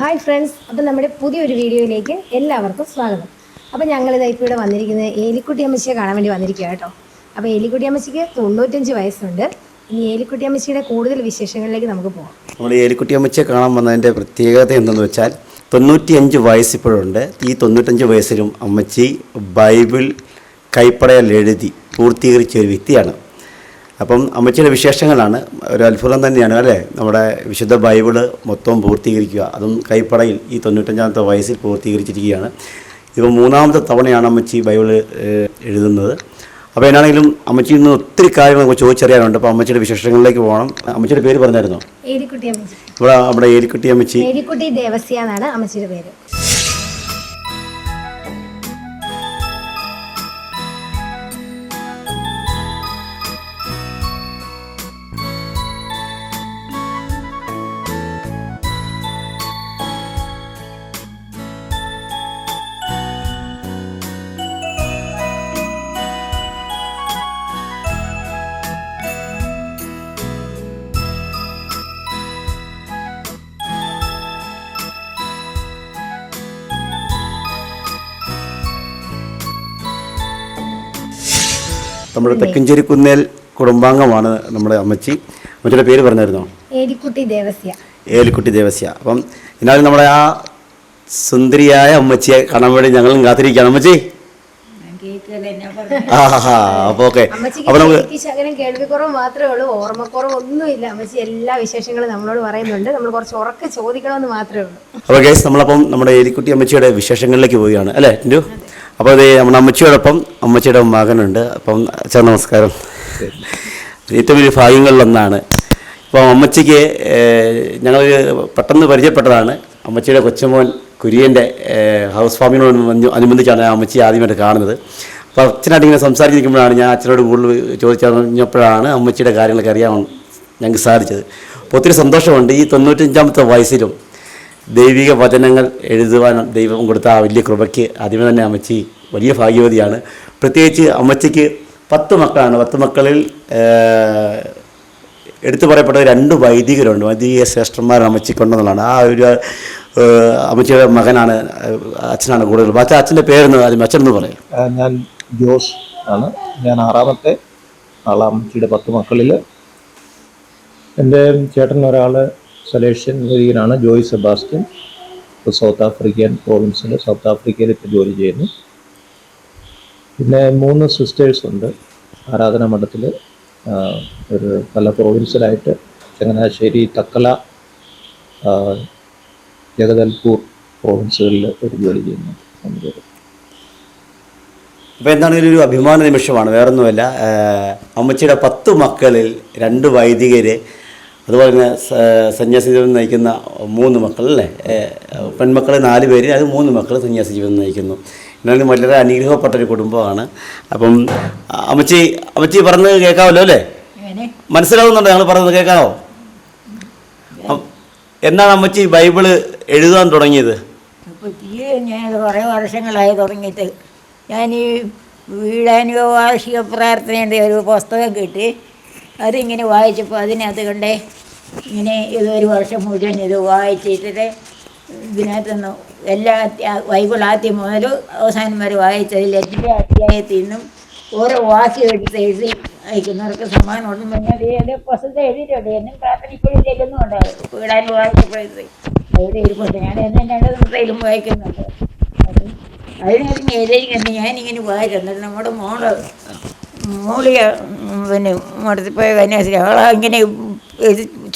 Hi friends അപ്പം നമ്മുടെ പുതിയൊരു വീഡിയോയിലേക്ക് എല്ലാവർക്കും സ്വാഗതം. അപ്പം ഞങ്ങളിത് ഇപ്പോൾ ഇവിടെ വന്നിരിക്കുന്നത് ഏലിക്കുട്ടി അമ്മച്ചിയെ കാണാൻ വേണ്ടി വന്നിരിക്കുക കേട്ടോ. അപ്പോൾ ഏലിക്കുട്ടി അമ്മച്ചിക്ക് തൊണ്ണൂറ്റഞ്ച് വയസ്സുണ്ട്. ഇനി ഏലിക്കുട്ടി അമ്മച്ചിയുടെ കൂടുതൽ വിശേഷങ്ങളിലേക്ക് നമുക്ക് പോകാം നമ്മൾ ഏലിക്കുട്ടി അമ്മച്ചിയെ കാണാൻ വന്നതിന്റെ പ്രത്യേകത എന്തെന്ന് വെച്ചാൽ തൊണ്ണൂറ്റിയഞ്ച് വയസ്സിപ്പോഴുണ്ട് ഈ തൊണ്ണൂറ്റഞ്ച് വയസ്സിലും അമ്മച്ചി ബൈബിൾ കൈപ്പടയിൽ എഴുതി പൂർത്തീകരിച്ച ഒരു വ്യക്തിയാണ്. അപ്പം അമ്മച്ചിയുടെ വിശേഷങ്ങളാണ്. ഒരു അത്ഭുതം തന്നെയാണ് അല്ലേ? നമ്മുടെ വിശുദ്ധ ബൈബിൾ മൊത്തം പൂർത്തീകരിക്കുക. അതും കൈപ്പടയിൽ ഈ തൊണ്ണൂറ്റഞ്ചാമത്തെ വയസ്സിൽ പൂർത്തീകരിച്ചിരിക്കുകയാണ്. ഇപ്പം മൂന്നാമത്തെ തവണയാണ് അമ്മച്ചി ബൈബിൾ എഴുതുന്നത്. അപ്പോൾ എന്നാണെങ്കിലും അമ്മച്ചിയിൽ നിന്ന് ഒത്തിരി കാര്യങ്ങൾ നമുക്ക് ചോദിച്ചറിയാനുണ്ട്. അപ്പോൾ അമ്മച്ചിയുടെ വിശേഷങ്ങളിലേക്ക് പോകണം. അമ്മച്ചിയുടെ പേര് പറഞ്ഞായിരുന്നോ? ഇവിടെ നമ്മുടെ ഏലിക്കുട്ടി അമ്മച്ചി. ഏലിക്കുട്ടി ദേവസ്യ എന്നാണ് അമ്മച്ചിയുടെ പേര്. നമ്മുടെ തെക്കഞ്ചേരി കുന്നേൽ കുടുംബാംഗമാണ് നമ്മുടെ അമ്മച്ചി. അമ്മച്ചിയുടെ പേര് പറഞ്ഞായിരുന്നോ? ഏലിക്കുട്ടി ദേവസ്യ. ഏലിക്കുട്ടി ദേവസ്യ. അപ്പം എന്നാലും നമ്മുടെ ആ സുന്ദരിയായ അമ്മച്ചിയെ കാണാൻ വേണ്ടി ഞങ്ങളും കാത്തിരിക്കുകയാണ്. അമ്മച്ചി? ഓക്കെ. നമുക്ക് ശകലം കേൾവിക്കുറവ് മാത്രമേ ഉള്ളൂ. ഓർമ്മക്കുറവ് ഒന്നുമില്ല. അമ്മച്ചി എല്ലാ വിശേഷങ്ങളും നമ്മളോട് പറയുന്നുണ്ട്. നമ്മൾ കുറച്ച് ഉറക്കെ ചോദിക്കണമെന്ന് മാത്രമേ ഉള്ളൂ. ഗൈസ് നമ്മളപ്പം നമ്മുടെ ഏലിക്കുട്ടി അമ്മച്ചിയുടെ വിശേഷങ്ങളിലേക്ക് പോവുകയാണ്. അല്ലേ അപ്പോൾ അത് നമ്മുടെ അമ്മച്ചിയോടൊപ്പം അമ്മച്ചിയുടെ മകനുണ്ട്. അപ്പം അച്ഛാ നമസ്കാരം. ഏറ്റവും വലിയ ഭാഗ്യങ്ങളിലൊന്നാണ്. അപ്പോൾ അമ്മച്ചിക്ക് ഞങ്ങൾ പെട്ടെന്ന് പരിചയപ്പെട്ടതാണ്. അമ്മച്ചിയുടെ കൊച്ചുമോൻ കുര്യന്റെ ഹൗസ് ഫാമിനോട് അനുബന്ധിച്ചാണ് ഞാൻ അമ്മച്ചി ആദ്യമായിട്ട് കാണുന്നത്. അപ്പോൾ അച്ഛനായിട്ട് ഇങ്ങനെ സംസാരിച്ചിരിക്കുമ്പോഴാണ് ഞാൻ അച്ഛനോട് കൂടുതൽ ചോദിച്ചറിഞ്ഞപ്പോഴാണ് അമ്മച്ചിയുടെ കാര്യങ്ങളൊക്കെ അറിയാൻ ഞങ്ങൾക്ക് സാധിച്ചത്. അപ്പോൾ ഒത്തിരി സന്തോഷമുണ്ട്. ഈ തൊണ്ണൂറ്റഞ്ചാമത്തെ വയസ്സിലും ദൈവിക വചനങ്ങൾ എഴുതുവാൻ ദൈവം കൊടുത്ത ആ വലിയ കൃപയ്ക്ക് ആദ്യമേ തന്നെ അമ്മച്ചി വലിയ ഭാഗ്യവതിയാണ്. പ്രത്യേകിച്ച് അമ്മച്ചിക്ക് പത്ത് മക്കളാണ്. പത്ത് മക്കളിൽ എടുത്തു പറയപ്പെട്ട രണ്ട് വൈദികരുണ്ട്. വൈദിക ശ്രേഷ്ഠന്മാർ അമ്മച്ചിക്കൊണ്ടെന്നുള്ളതാണ് ആ ഒരു അമ്മച്ചിയുടെ മകനാണ് അച്ഛനാണ് കൂടുതൽ. പക്ഷേ അച്ഛന്റെ പേരെന്ന് ആദ്യം അച്ഛൻ എന്ന് പറയും. ഞാൻ ജോസ് ആണ്. ഞാൻ ആറാമത്തെ ആളാ. അമ്മച്ചിയുടെ പത്ത് മക്കളിൽ എന്റെ ചേട്ടൻ ഒരാൾ സലേഷ്യൻ വരികനാണ് ജോയ് സെബാസ്റ്റ്യൻ സൗത്ത് ആഫ്രിക്കൻ പ്രോവിൻസിൽ സൗത്ത് ആഫ്രിക്കയിൽ ഇപ്പോൾ ജോലി ചെയ്യുന്നു. പിന്നെ മൂന്ന് സിസ്റ്റേഴ്സ് ഉണ്ട്. ആരാധന മഠത്തിൽ ഒരു പല പ്രോവിൻസിലായിട്ട് ചങ്ങനാശ്ശേരി തക്കല ജഗദൽപൂർ പ്രോവിൻസുകളിൽ ഒരു ജോലി ചെയ്യുന്നു. അപ്പോൾ എന്താണെങ്കിലും ഒരു അഭിമാന നിമിഷമാണ്? വേറൊന്നുമല്ല. അമ്മച്ചിയുടെ പത്ത് മക്കളിൽ രണ്ട് വൈദികർ അതുപോലെ തന്നെ സന്യാസി ജീവിതം നയിക്കുന്ന മൂന്ന് മക്കൾ അല്ലേ? നാല് പേര് അത് മൂന്ന് മക്കൾ സന്യാസി ജീവിതം നയിക്കുന്നു. എന്നാലും വളരെ അനുഗ്രഹപ്പെട്ട ഒരു കുടുംബമാണ്. അപ്പം അമ്മച്ചി അമ്മച്ചി പറഞ്ഞത് കേൾക്കാമല്ലോ അല്ലേ? മനസ്സിലാവുന്നുണ്ടോ ഞങ്ങൾ പറഞ്ഞത് കേൾക്കാമോ എന്നാണ് അമ്മച്ചി ബൈബിൾ എഴുതാൻ തുടങ്ങിയത്? ഞാൻ കുറേ വർഷങ്ങളായി തുടങ്ങിയിട്ട് ഞാൻ ഈ വീടാനുഭവ വാർഷിക പ്രാർത്ഥനയുടെ ഒരു പുസ്തകം കിട്ടി. അതിങ്ങനെ വായിച്ചപ്പോൾ അതിനകത്ത് കണ്ടേ ഇങ്ങനെ ഇത് ഒരു വർഷം മുഴുവൻ ഇത് വായിച്ചിട്ട് ഇതിനകത്തുനിന്ന് എല്ലാ ബൈബിൾ ആദ്യം മുതൽ അവസാനം വരെ വായിച്ചതിൽ എല്ലാ അധ്യായത്തിൽ നിന്നും ഓരോ വാക്യം എടുത്ത് എഴുതി അയക്കുന്നവർക്ക് സമ്മാനം ഉണ്ടെന്ന് പറഞ്ഞാൽ ഏത് പുസ്തകത്തെ എഴുതിയിട്ടുണ്ട്. എന്നും പ്രാർത്ഥന ഇപ്പോഴും ചെല്ലുന്നുണ്ടാവും വീടാൻ വായിച്ചപ്പോഴത്തെ അവിടെ ഇരിപ്പുണ്ട്? ഞാൻ എന്നെ രണ്ട് ദിവസത്തിലും വായിക്കുന്നുണ്ട്. അത് അതിനകത്ത് എഴുതിയിരിക്കുന്നത് ഞാനിങ്ങനെ വായിക്കുന്നുണ്ട്. നമ്മുടെ മോൾ മോളിയ പിന്നെ മടത്തിൽ പോയ കന്യാസ്ത്രീ. അവളെ ഇങ്ങനെ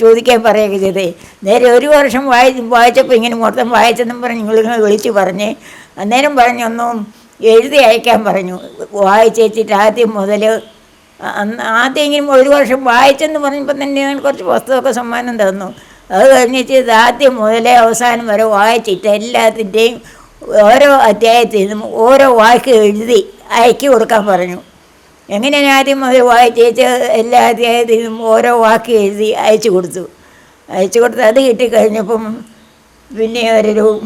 ചോദിക്കാൻ പറയുകയൊക്കെ ചെയ്തേ. നേരെ ഒരു വർഷം വായി വായിച്ചപ്പോൾ ഇങ്ങനെ മൊത്തം വായിച്ചെന്നും പറഞ്ഞ് നിങ്ങളിങ്ങനെ വിളിച്ച് പറഞ്ഞ്. അന്നേരം പറഞ്ഞൊന്നും എഴുതി അയക്കാൻ പറഞ്ഞു. വായിച്ചേച്ചിട്ട് ആദ്യം മുതൽ ആദ്യം ഇങ്ങനെ ഒരു വർഷം വായിച്ചെന്ന് പറഞ്ഞപ്പോൾ തന്നെ ഞാൻ കുറച്ച് പുസ്തകമൊക്കെ സമ്മാനം തന്നു. അത് കഴിഞ്ഞിട്ട് ആദ്യം മുതലേ അവസാനം വരെ വായിച്ചിട്ട് എല്ലാത്തിന്റെയും ഓരോ അധ്യായത്തിൽ നിന്നും ഓരോ വാക്ക് എഴുതി അയക്കി കൊടുക്കാൻ പറഞ്ഞു. എങ്ങനെ ആദ്യം മുതൽ വായിച്ചേച്ച് എല്ലാ അധ്യായത്തിനും ഓരോ വാക്ക് എഴുതി അയച്ചു കൊടുത്തു. അയച്ചു കൊടുത്ത് അത് കിട്ടിക്കഴിഞ്ഞപ്പം പിന്നെ ഒരു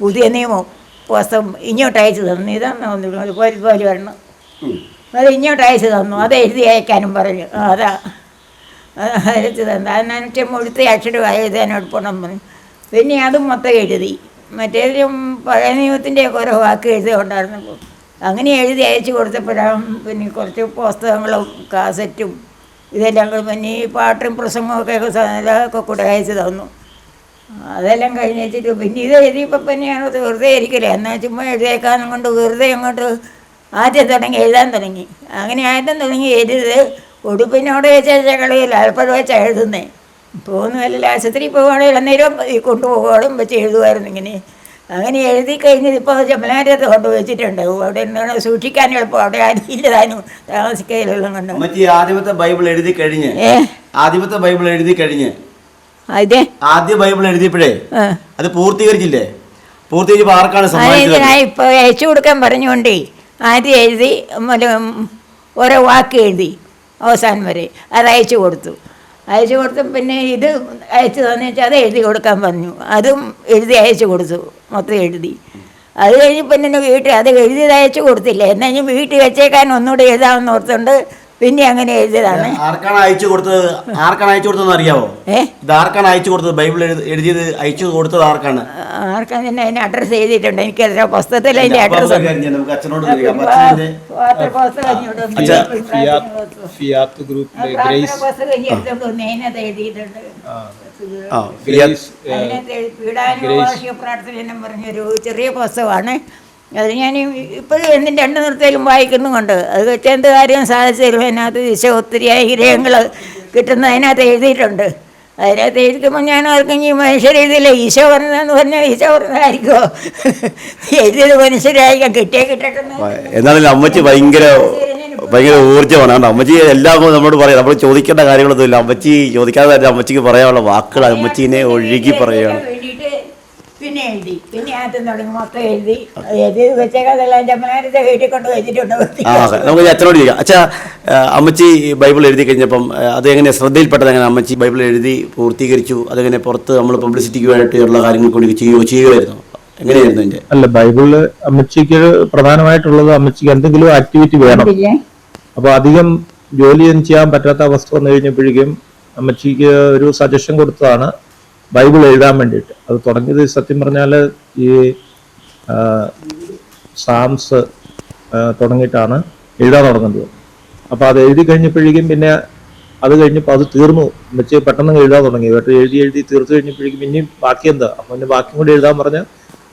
പുതിയ നിയമം പുസ്തകം ഇങ്ങോട്ട് അയച്ചു തന്നു. ഇതാന്ന് തോന്നുന്നു അതുപോലെ പോലെ വരണം. അത് ഇങ്ങോട്ട് അയച്ചു തന്നു. അത് എഴുതി അയക്കാനും പറഞ്ഞു. അതാ. അയച്ചു തന്നു. അതിനനുസരിച്ച് മുഴുത്ത അക്ഷരം എഴുതാനോട് പോകണം പറഞ്ഞു. പിന്നെ അതും മൊത്തം എഴുതി. മറ്റേതിലും പഴയ നിയമത്തിന്റെ കുറേ വാക്ക് എഴുതി ഉണ്ടായിരുന്നപ്പോൾ അങ്ങനെ എഴുതി അയച്ചു കൊടുത്തപ്പോഴാണ് പിന്നെ കുറച്ച് പുസ്തകങ്ങളും കാസറ്റും ഇതെല്ലാം കൂടെ പിന്നെ ഈ പാട്ടും പ്രസംഗമൊക്കെ ഒക്കെ കൂടെ അയച്ചു തന്നു. അതെല്ലാം കഴിഞ്ഞ് വെച്ചിട്ട് പിന്നെ ഇത് എഴുതിയപ്പോൾ പിന്നെയാണ് വെറുതെ ഇരിക്കില്ല എന്നാൽ ചുമ്മാ എഴുതിയേക്കാനും കൊണ്ട് വെറുതെ അങ്ങോട്ട് ആദ്യം തുടങ്ങി എഴുതാൻ തുടങ്ങി. അങ്ങനെ ആദ്യം തുടങ്ങി എഴുതിയത് ഉടുപ്പിനോട് വെച്ച കളിയില്ല അല്പം വെച്ചാൽ എഴുതുന്നേ. പോകുന്നതല്ല ആശുപത്രി പോവുകയാണെങ്കിൽ അന്നേരം കൊണ്ടുപോകുകയും വെച്ച് എഴുതുമായിരുന്നു ഇങ്ങനെ. അങ്ങനെ എഴുതി കഴിഞ്ഞത് ഇപ്പോൾ കൊണ്ടു കൊണ്ടുവച്ചിട്ടുണ്ട് അവിടെ എന്താണ് സൂക്ഷിക്കാൻ എളുപ്പം. അവിടെ ആരും താമസിക്കുന്നു താനും താമസിക്കയിലെല്ലാം കൊണ്ട്. അമ്മച്ചി ആദ്യമത്തെ ബൈബിൾ എഴുതി കഴിഞ്ഞ്. ആദ്യമത്തെ ബൈബിൾ എഴുതി കഴിഞ്ഞ്. അതെ ആദ്യ ബൈബിൾ എഴുതിയപ്പോഴേ അത് പൂർത്തീകരിച്ചില്ലേ? പൂർത്തീകരിച്ചപ്പോൾ ആർക്കാണ് സമ്മാനിച്ചത്? ഞാൻ ഇപ്പോൾ അയച്ചു കൊടുക്കാൻ പറഞ്ഞുകൊണ്ടേ ആദ്യം എഴുതി ഓരോ വാക്ക് എഴുതി അവസാനം വരെ അത് അയച്ചു കൊടുത്തു. അയച്ചു കൊടുത്തു പിന്നെ ഇത് അയച്ചു തന്നെ വെച്ചാൽ അത് എഴുതി കൊടുക്കാൻ പറഞ്ഞു. അതും എഴുതി അയച്ചു കൊടുത്തു മൊത്തം എഴുതി. അത് കഴിഞ്ഞ് പിന്നെ വീട്ടിൽ അത് എഴുതിയത് അയച്ചു കൊടുത്തില്ല. എന്നാൽ വീട്ടിൽ വെച്ചേക്കാൻ ഒന്നുകൂടെ എഴുതാമെന്ന് ഓർത്തുകൊണ്ട് പിന്നെ അങ്ങനെ എഴുതിയതാണ്. ആർക്കാണ് അയച്ചു കൊടുത്തത്? ആർക്കാണ് അയച്ചു കൊടുത്തതെന്ന് അറിയാവോ? ഇത് ആർക്കാണ് അയച്ചു കൊടുത്തത്? ബൈബിൾ എഴുതി- എഴുതിയത് അയച്ചു കൊടുത്തത് ആർക്കാണ്? ആർക്കാണ് തന്നെ അതിന് അഡ്രസ്സ് എഴുതിയിട്ടുണ്ട്. എനിക്ക് പുസ്തകത്തിൽ അതിന്റെ അഡ്രസ്സ് നമുക്ക് ഞാൻ- അച്ഛനോട് ഫിയാത്ത് ഗ്രൂപ്പിലെ ഗ്രേസ് ഗ്രേസ് പ്രാർത്ഥന പറഞ്ഞൊരു ചെറിയ പുസ്തകമാണ്. അത് ഞാൻ ഇപ്പോഴും എന്നും രണ്ട് നിർത്തയിലും വായിക്കുന്നുമുണ്ട്. അത് എന്ത് കാര്യം സാധിച്ചാലും അതിനകത്ത് ദിശ ഒത്തിരി ഗ്രഹങ്ങൾ കിട്ടുന്ന അതിനകത്ത് എഴുതിയിട്ടുണ്ട്. അതിനകത്ത് എഴുതിക്കുമ്പോൾ ഞാൻ ആർക്കും ഈ മനുഷ്യർ എഴുതിയില്ല? ഈശോ പറഞ്ഞതെന്ന് പറഞ്ഞാൽ ഈശോ പറഞ്ഞതായിരിക്കോ എഴുതിയത് മനുഷ്യരായിരിക്കാം. കിട്ടിയേ കിട്ടട്ടെ എന്നാലും അമ്മച്ചി ഭയങ്കര ഭയങ്കര ഊർജമാണ്. അമ്മച്ചി എല്ലാം നമ്മളോട് പറയാം. നമ്മൾ ചോദിക്കേണ്ട കാര്യങ്ങളൊന്നുമില്ല. അമ്മച്ചി ചോദിക്കാതെ അമ്മച്ചിക്ക് പറയാനുള്ള വാക്കുകൾ അമ്മച്ചീനെ ഒഴുകി പറയുകയാണ്. പിന്നെ എഴുതി. പിന്നെ ആദ്യം തുടങ്ങി മൊത്തം എഴുതി. എഴുതി വെച്ചേക്കാതെല്ലാം എന്റെ അമ്മമാരുടെ വീട്ടിൽ കൊണ്ട് വെച്ചിട്ടുണ്ട്. ആ ഓക്കെ നമുക്ക് അച്ഛനോട് ചോദിക്കാം. അച്ഛാ അമ്മച്ചി ബൈബിൾ എഴുതി കഴിഞ്ഞപ്പം അത് എങ്ങനെ ശ്രദ്ധയിൽപ്പെട്ടത് എങ്ങനെ അമ്മച്ചി ബൈബിൾ എഴുതി പൂർത്തീകരിച്ചു? അതെങ്ങനെ പുറത്ത് നമ്മൾ പബ്ലിസിറ്റിക്ക് വേണ്ടിയിട്ടുള്ള കാര്യങ്ങൾ കൂടി ചെയ്യുകയോ ചെയ്യുമായിരുന്നു എങ്ങനെയായിരുന്നു എന്റെ അല്ല ബൈബിളിൽ അമ്മച്ചിക്ക് പ്രധാനമായിട്ടുള്ളത് അമ്മച്ചിക്ക് എന്തെങ്കിലും ആക്ടിവിറ്റി വേണം. അപ്പോൾ അധികം ജോലിയൊന്നും ചെയ്യാൻ പറ്റാത്ത അവസ്ഥ വന്നു കഴിഞ്ഞപ്പോഴേക്കും അമ്മച്ചിക്ക് ഒരു സജഷൻ കൊടുത്തതാണ്. ബൈബിൾ എഴുതാൻ വേണ്ടിയിട്ട്. അത് തുടങ്ങിയത് സത്യം പറഞ്ഞാൽ ഈ സാംസ് തുടങ്ങിയിട്ടാണ് എഴുതാൻ തുടങ്ങുന്നത്. അപ്പോൾ അത് എഴുതി കഴിഞ്ഞപ്പോഴേക്കും പിന്നെ അത് കഴിഞ്ഞപ്പോൾ അത് തീർന്നു. വെച്ച് പെട്ടെന്ന് എഴുതാൻ തുടങ്ങി. കേട്ടോ എഴുതി എഴുതി തീർത്തു കഴിഞ്ഞപ്പോഴേക്കും പിന്നെയും ബാക്കി എന്താ? അപ്പം പിന്നെ ബാക്കിയും കൂടി എഴുതാൻ പറഞ്ഞ്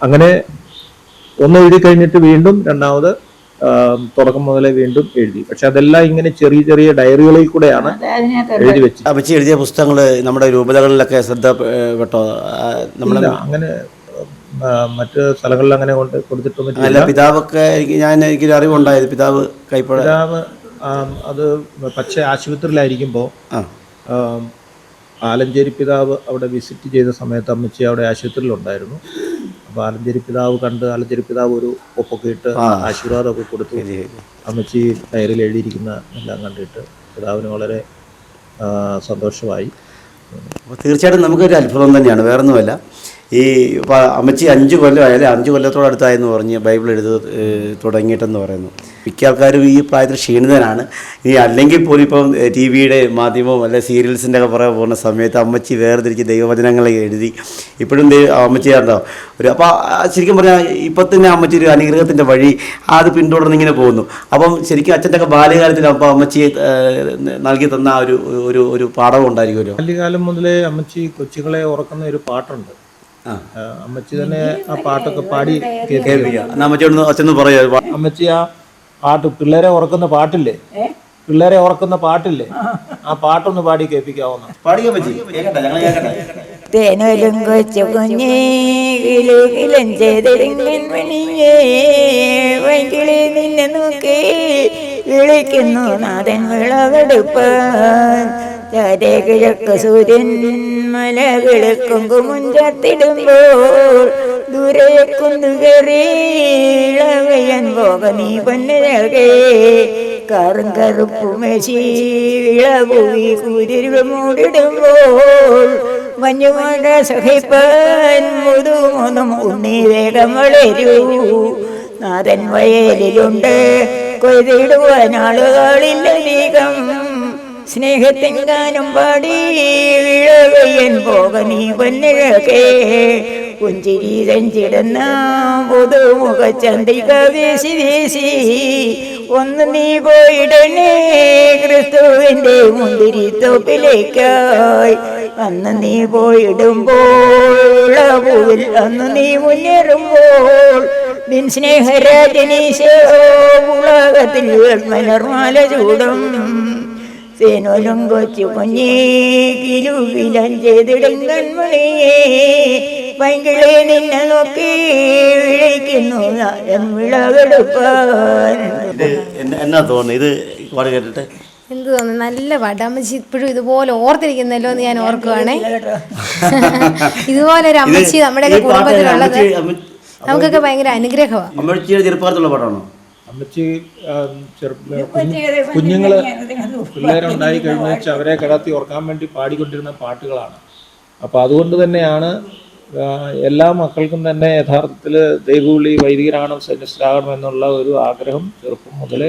അങ്ങനെ ഒന്ന് എഴുതി കഴിഞ്ഞിട്ട് വീണ്ടും രണ്ടാമത് തുടക്കം മുതലേ വീണ്ടും എഴുതി. പക്ഷെ അതെല്ലാം ഇങ്ങനെ ചെറിയ ചെറിയ ഡയറികളിൽ കൂടെയാണ് എഴുതി വെച്ചത്. അപ്പച്ചി എഴുതിയ പുസ്തകങ്ങൾ നമ്മുടെ രൂപതകളിലൊക്കെ ശ്രദ്ധ ഏ, പെട്ടോ? നമ്മളെ അങ്ങനെ മറ്റു സ്ഥലങ്ങളിൽ അങ്ങനെ കൊണ്ട് കൊടുത്തിട്ടൊന്നും അല്ല പിതാവൊക്കെ എനിക്ക് ഞാൻ എനിക്കൊരു അറിവുണ്ടായത് പിതാവ് കൈപ്പഴ പിതാവ് അത് പക്ഷേ ആശുപത്രിയിലായിരിക്കുമ്പോൾ ആ ആലഞ്ചേരി പിതാവ് അവിടെ വിസിറ്റ് ചെയ്ത സമയത്ത് അമ്മച്ചി അവിടെ ആശുപത്രിയിലുണ്ടായിരുന്നു. അപ്പോൾ ആലഞ്ചേരി പിതാവ് കണ്ട് ആലഞ്ചേരി പിതാവ് ഒരു ഒപ്പൊക്കെ ഇട്ട്. ആശീർവാദമൊക്കെ കൊടുത്തു. അമ്മച്ചി ഡയറിയിൽ എഴുതിയിരിക്കുന്ന എല്ലാം കണ്ടിട്ട് പിതാവിന് വളരെ സന്തോഷമായി. അപ്പോൾ തീർച്ചയായിട്ടും നമുക്കൊരു അത്ഭുതം തന്നെയാണ്. വേറൊന്നുമല്ല. ഈ അമ്മച്ചി അഞ്ച് കൊല്ലം കൊല്ലമായാലും അഞ്ച് കൊല്ലത്തോടടുത്തായെന്ന് പറഞ്ഞ് ബൈബിൾ എഴുതി തുടങ്ങിയിട്ടെന്ന് പറയുന്നു. മിക്ക ആൾക്കാരും ഈ പ്രായത്തിൽ ക്ഷീണിതനാണ്. ഇനി അല്ലെങ്കിൽ പോലും ഇപ്പം ടി വിയുടെ മാധ്യമവും അല്ലെ സീരിയൽസിന്റെ ഒക്കെ പുറകെ പോകുന്ന സമയത്ത് അമ്മച്ചി വേർതിരിച്ച് ദൈവവചനങ്ങളെ എഴുതി. ഇപ്പോഴും ദൈവ അമ്മച്ചി ഒരു അപ്പോൾ ശരിക്കും പറഞ്ഞാൽ ഇപ്പം തന്നെ അമ്മച്ചി ഒരു അനുഗ്രഹത്തിന്റെ വഴി അത് പിന്തുടർന്ന് ഇങ്ങനെ പോകുന്നു. അപ്പം ശരിക്കും അച്ഛന്റെ ഒക്കെ ബാല്യകാലത്തിൽ അപ്പോൾ അമ്മച്ചി നൽകി തന്ന ഒരു ഒരു ഒരു പാഠം ഉണ്ടായിരിക്കുമല്ലോ. ബാല്യകാലം മുതലേ അമ്മച്ചി കൊച്ചുകളെ ഉറക്കുന്ന ഒരു പാട്ടുണ്ട്. അമ്മച്ചി തന്നെ ആ പാട്ടൊക്കെ പാടി അച്ഛന്ന് പറയാ അമ്മച്ചി ആ പാട്ട് പിള്ളേരെ ഉറക്കുന്ന പാട്ടില്ലേ? പിള്ളേരെ ഉറക്കുന്ന പാട്ടില്ലേ? ആ പാട്ടൊന്ന് പാടി കേൾപ്പിക്കാവുന്ന. തേനൊലും കൊച്ചു കുഞ്ഞേ കിലുകിലും ചെയ്തിരിങ്ങേ വൈകിളി നിന്നെ നോക്കി വിളിക്കുന്നു നാഥൻ വിളവെടുപ്പാൻ ചാരേ കിഴക്ക് സൂര്യൻ മല വിളക്കും കുമുഞ്ചത്തിടുമ്പോൾ ദൂരെ കുന്നുകറി ഇളവയൻ പോക നീ പൊന്നഴകേ കറും കറുപ്പുമേശി ഇളവുവി കൂരിരുൾ മൂടിടുമ്പോൾ മഞ്ഞുമഴ സഹിപ്പൻ മുതുമൊന്നും ഉണ്ണി വേഗം വളരൂ. നാഥൻ വയലിലുണ്ട് കൊയ്തിടുവാൻ ആളുകളില്ല നീകം സ്നേഹത്തെങ്കാനും പാടി ഇഴകയ്യൻ പോക നീ പൊന്നിഴകേ പുഞ്ചിരി തഞ്ചിടുന്ന പുതുമുഖ ചന്ദ്രിക വീശി വീശി ഒന്ന് നീ പോയിടണേ ക്രിസ്തുവിന്റെ മുന്തിരി തൊപ്പിലേക്കായി. അന്ന് നീ പോയിടുമ്പോൾ അന്ന് നീ മുന്നേറുമ്പോൾ നിൻ സ്നേഹരാജനീശോ ഉലകത്തിൽ മലർമാല ചൂടും. സേനോലും കൊച്ചു കുഞ്ഞേ കിലുകിലം ചെയ്തിടും കൺമണിയേ പൈങ്കിളെ നിന്നെ നോക്കി വിളിക്കുന്നു വിളവെടുപ്പാൻ. എന്ന- തോന്നുന്നു? ഇത് പാട് കേട്ടിട്ട്. എന്ത് തോന്നുന്നു? നല്ല വടമ്മച്ചി അമ്മച്ചി ഇപ്പോഴും ഇതുപോലെ ഓർത്തിരിക്കുന്നല്ലോ എന്ന് ഞാൻ ഓർക്കുവാണേ. ഇതുപോലെ ഒരു അമ്മച്ചി നമ്മുടെ കുടുംബത്തിലുള്ളത് നമുക്കൊക്കെ ഭയങ്കര അനുഗ്രഹമാണ് അമ്മച്ചിയുടെ ചെറുപ്പകാലത്തുള്ള പാട്ടാണോ? അമ്മച്ചി കുഞ്ഞുങ്ങൾ കുഞ്ഞുങ്ങൾ പിള്ളേരുണ്ടായി കഴിഞ്ഞ അവരെ കിടത്തി ഓർക്കാൻ വേണ്ടി പാടിക്കൊണ്ടിരുന്ന പാട്ടുകളാണ്. അപ്പോൾ അതുകൊണ്ട് തന്നെയാണ് എല്ലാ മക്കൾക്കും തന്നെ യഥാർത്ഥത്തിൽ ദൈവവിളി വൈദികരാകണം സന്യസ്തരാകണം എന്നുള്ള ഒരു ആഗ്രഹം ചെറുപ്പം മുതലേ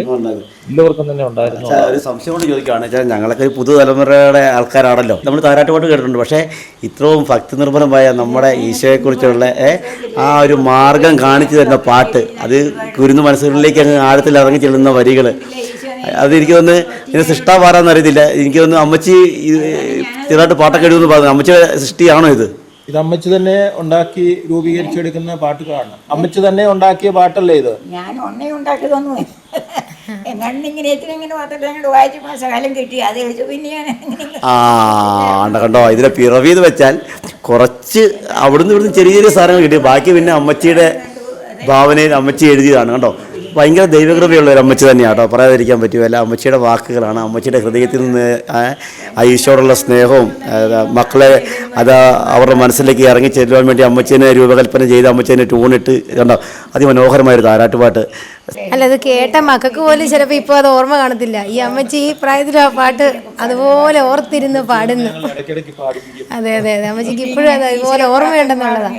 എല്ലാവർക്കും തന്നെ ഉണ്ടായിരുന്നു. ഒരു സംശയം കൊണ്ട് ചോദിക്കുകയാണ്. വെച്ചാൽ ഞങ്ങളൊക്കെ ഒരു പുതുതലമുറയുടെ ആൾക്കാരാണല്ലോ. നമ്മൾ താരാട്ടുപാട്ട് കേട്ടിട്ടുണ്ട്. പക്ഷേ ഇത്രയും ഭക്തി നിർഭരമായ നമ്മുടെ ഈശോയെക്കുറിച്ചുള്ള ആ ഒരു മാർഗം കാണിച്ചു തരുന്ന പാട്ട് അത് കുരുന്ന് മനസ്സുകളിലേക്ക് അങ്ങ് ആഴത്തിൽ ഇറങ്ങി ചെല്ലുന്ന വരികൾ അത് എനിക്ക് തോന്നുന്നു ഇതിന് സൃഷ്ടാവാറാന്ന് അറിയത്തില്ല. എനിക്ക് തോന്നുന്നു അമ്മച്ചി ചെറുതായിട്ട് പാട്ടൊക്കെ എഴുതുമെന്ന് പറഞ്ഞു. അമ്മച്ചിയുടെ സൃഷ്ടിയാണോ ഇത്? ഇത് അമ്മച്ചി തന്നെ ഉണ്ടാക്കി രൂപീകരിച്ചെടുക്കുന്ന പാട്ടുകളാണ്. അമ്മച്ചി തന്നെ ഉണ്ടാക്കിയ പാട്ടല്ലേ ഇത്? ഞാൻ ഒന്നേ ഉണ്ടാക്കിയതൊന്നും ഇത്തിരി ഇങ്ങനെ മാസകാലം കിട്ടി. അത് പിന്നെ ഞാൻ ഇങ്ങനെ ആ ഉണ്ട് കണ്ടോ? ഇതിലെ പിറവി എന്ന് വെച്ചാൽ കുറച്ച് അവിടുന്ന് ഇവിടുന്ന് ചെറിയ ചെറിയ സാധനങ്ങൾ കിട്ടി. ബാക്കി പിന്നെ അമ്മച്ചിയുടെ ഭാവനയിൽ അമ്മച്ചി എഴുതിയതാണ്. കണ്ടോ? ഭയങ്കര ദൈവകൃപയുള്ള ഒരു അമ്മച്ചി തന്നെയാണ് കേട്ടോ. പറയാതിരിക്കാൻ പറ്റുമല്ല അമ്മച്ചിയുടെ വാക്കുകളാണ്. അമ്മച്ചിയുടെ ഹൃദയത്തിൽ നിന്ന് ആ ഈശോടുള്ള സ്നേഹവും മക്കളെ അത് അവരുടെ മനസ്സിലേക്ക് ഇറങ്ങി ചെല്ലുവാൻ വേണ്ടി അമ്മച്ചീനെ രൂപകൽപ്പന ചെയ്ത് അമ്മച്ചീനെ ട്യൂണിട്ട് കണ്ടോ? അതിമനോഹരമായൊരു താരാട്ടുപാട്ട് അല്ല അത് കേട്ട മക്കൾക്ക് പോലും ചിലപ്പോൾ ഇപ്പോൾ അത് ഓർമ്മ കാണത്തില്ല. ഈ അമ്മച്ചി ഈ പ്രായത്തിൽ ആ പാട്ട് അതുപോലെ ഓർത്തിരുന്ന് പാടുന്നു. അതെ അതെ അതെ. അമ്മച്ചിക്ക് ഇപ്പോഴും അത് അതുപോലെ ഓർമ്മയുണ്ടെന്നുള്ളതാണ്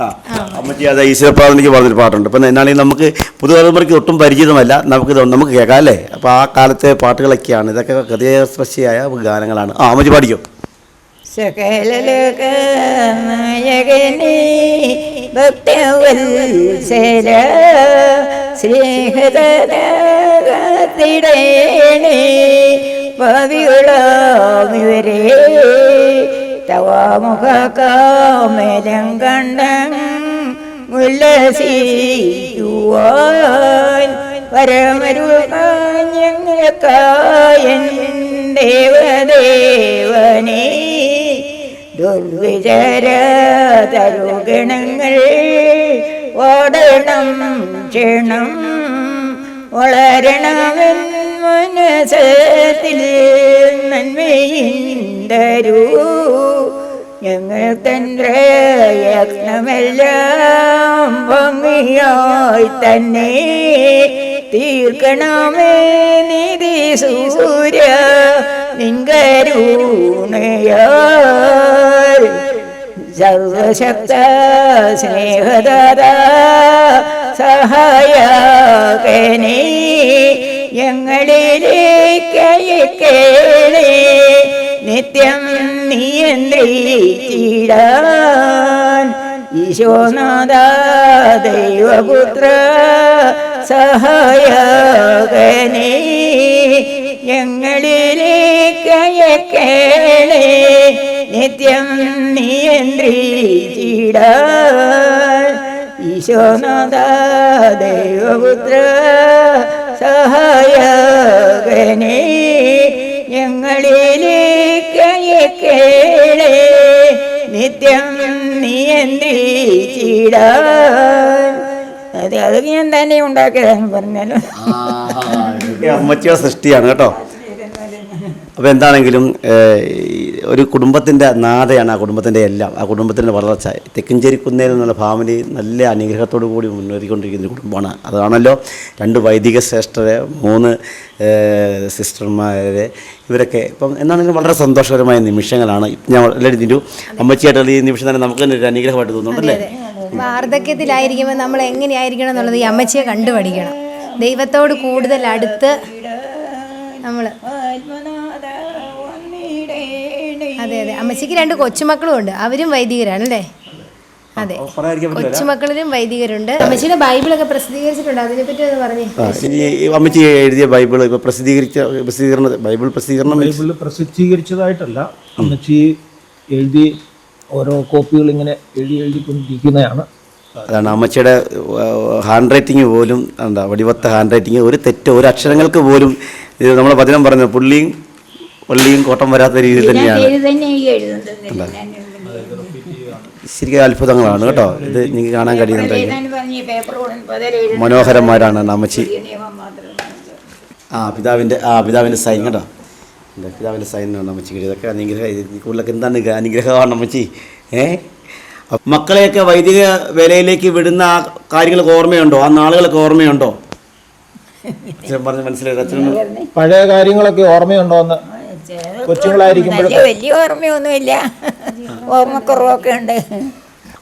ആ. അമ്മച്ചി അത് ഈശ്വരപ്രാവണിക്ക് പറഞ്ഞൊരു പാട്ടുണ്ട്. ഇപ്പം എന്നാണെങ്കിൽ നമുക്ക് പുതുതലമുറയ്ക്ക് ഒട്ടും പരിചിതമല്ല നമുക്കിത് നമുക്ക് കേൾക്കാം അല്ലേ? അപ്പോൾ ആ കാലത്തെ പാട്ടുകളൊക്കെയാണ്. ഇതൊക്കെ ഹൃദയസ്പർശിയായ ഗാനങ്ങളാണ്. ആ അമ്മച്ചി പാടിക്കോ? സകലലോക നായകനേ ഭക്തവത്സര തവാമുഖ കാമരം കണ്ടം ഉല്ലസിക്കുവാൻ പരമരുഞ്ഞങ്ങൾക്കായൻ ദേവദേവനെ. ദുർവിചര തരുഗണങ്ങൾ ഓടണം ക്ഷണം വളരണമെൻ മനസ്സത്തിൽ നന്മയിന്തരൂ ഞങ്ങൾ തന്റെ യജ്ഞമെല്ലാം ഭംഗിയായി തന്നെ തീർക്കണമേ നിധി സൂര്യ നിങ്കരൂണയാൽ സർവശക്ത സ്നേഹദാത ഞങ്ങളിലേക്ക് ഞങ്ങളിലേക്കയക്കേളേ നിത്യം നിയന്ത്രിച്ചിടാൻ ഈശോനാഥ ദൈവപുത്ര സഹായകനേ ഞങ്ങളിലേക്കയക്കേളേ നിത്യം നിയന്ത്രിച്ചിടാൻ ഈശോനാഥ ദൈവപുത്ര സഹായകനേ ഞങ്ങളിലേക്കയക്കേളേ നിത്യം നീ നിയന്ത്രിച്ചിടാൻ അത് അത് ഞാൻ തന്നെ ഉണ്ടാക്കിയതാണ് പറഞ്ഞാലും. അമ്മച്ചിയുടെ സൃഷ്ടിയാണ് കേട്ടോ. അപ്പോൾ എന്താണെങ്കിലും ഒരു കുടുംബത്തിന്റെ നാഥയാണ് ആ കുടുംബത്തിന്റെ എല്ലാം. ആ കുടുംബത്തിന്റെ വളർച്ച. തെക്കഞ്ചേരി കുന്നേൽ എന്നുള്ള ഫാമിലി നല്ല അനുഗ്രഹത്തോടു കൂടി മുന്നേറിക്കൊണ്ടിരിക്കുന്ന കുടുംബമാണ്. അതാണല്ലോ രണ്ട് വൈദിക ശ്രേഷ്ഠരെ മൂന്ന് സിസ്റ്റർമാരെ ഇവരൊക്കെ. ഇപ്പം എന്നാണെങ്കിലും വളരെ സന്തോഷകരമായ നിമിഷങ്ങളാണ്. ഞാൻ എല്ലാവരും ഇതിന്റെ അമ്മച്ചിയായിട്ടുള്ള ഈ നിമിഷം തന്നെ നമുക്ക് തന്നെ ഒരു അനുഗ്രഹമായിട്ട് തോന്നുന്നുണ്ടല്ലേ വാർദ്ധക്യത്തിലായിരിക്കുമ്പോൾ നമ്മൾ എങ്ങനെയായിരിക്കണം എന്നുള്ളത് ഈ അമ്മച്ചിയെ കണ്ടുപഠിക്കണം. ദൈവത്തോട് കൂടുതൽ അടുത്ത് നമ്മൾ അതെ അതെ. അമ്മച്ചിക്ക് രണ്ട് കൊച്ചുമക്കളും ഉണ്ട് അവരും വൈദികരാണ് അല്ലേ? അതെ. കൊച്ചുമക്കളിലും വൈദികരുണ്ട്. അമ്മച്ചിയുടെ ബൈബിളൊക്കെ പ്രസിദ്ധീകരിച്ചിട്ടുണ്ട്? അതിനെപ്പറ്റി ഒന്ന് പറഞ്ഞേ. ആ അമ്മച്ചി എഴുതിയ ബൈബിൾ ഇപ്പോൾ പ്രസിദ്ധീകരിച്ച പ്രസിദ്ധീകരണ ബൈബിൾ പ്രസിദ്ധീകരണം ബൈബിൾ പ്രസിദ്ധീകരിച്ചതായിട്ടല്ല. അമ്മച്ചി എഴുതി ഓരോ കോപ്പികൾ ഇങ്ങനെ എഴുതി എഴുതിക്കൊണ്ടിരിക്കുന്നതാണ്. അതാണ് അമ്മച്ചിയുടെ ഹാൻഡ് റൈറ്റിംഗ് പോലും എന്താ വടിവത്ത ഹാൻഡ് റൈറ്റിംഗ് ഒരു തെറ്റ് ഒരു അക്ഷരങ്ങൾക്ക് പോലും നമ്മൾ നമ്മളെ വചനം പറഞ്ഞു പുള്ളിയും പള്ളിയും കോട്ടം വരാത്ത രീതിയിൽ തന്നെയാണ്. ശരിക്കും അത്ഭുതങ്ങളാണ് കേട്ടോ. ഇത് നിങ്ങൾക്ക് കാണാൻ കഴിയുന്നുണ്ടെങ്കിൽ കൊണ്ട് മനോഹരന്മാരാണ് അമ്മച്ചി മാത്രം. ആ പിതാവിന്റെ ആ പിതാവിന്റെ സൈൻ കേട്ടോ. എന്താ പിതാവിന്റെ സൈനാണ് നമ്മച്ചി ഇതൊക്കെ അനുഗ്രഹ കൂടുതലൊക്കെ എന്താണ് അനുഗ്രഹമാണ് അമ്മച്ചി ഏ? മക്കളെയൊക്കെ വൈദിക വേലയിലേക്ക് വിടുന്ന ആ കാര്യങ്ങളൊക്കെ ഓർമ്മയുണ്ടോ? ആ നാളുകളൊക്കെ ഓർമ്മയുണ്ടോ? അച്ഛൻ പറഞ്ഞ് മനസ്സിലായി. അച്ഛനും പഴയ കാര്യങ്ങളൊക്കെ ഓർമ്മയുണ്ടോ എന്ന് കൊച്ചുങ്ങളായിരിക്കുമ്പോഴൊക്കെ വലിയ ഓർമ്മയൊന്നുമില്ല. ഓർമ്മക്കുറവൊക്കെ ഉണ്ട്.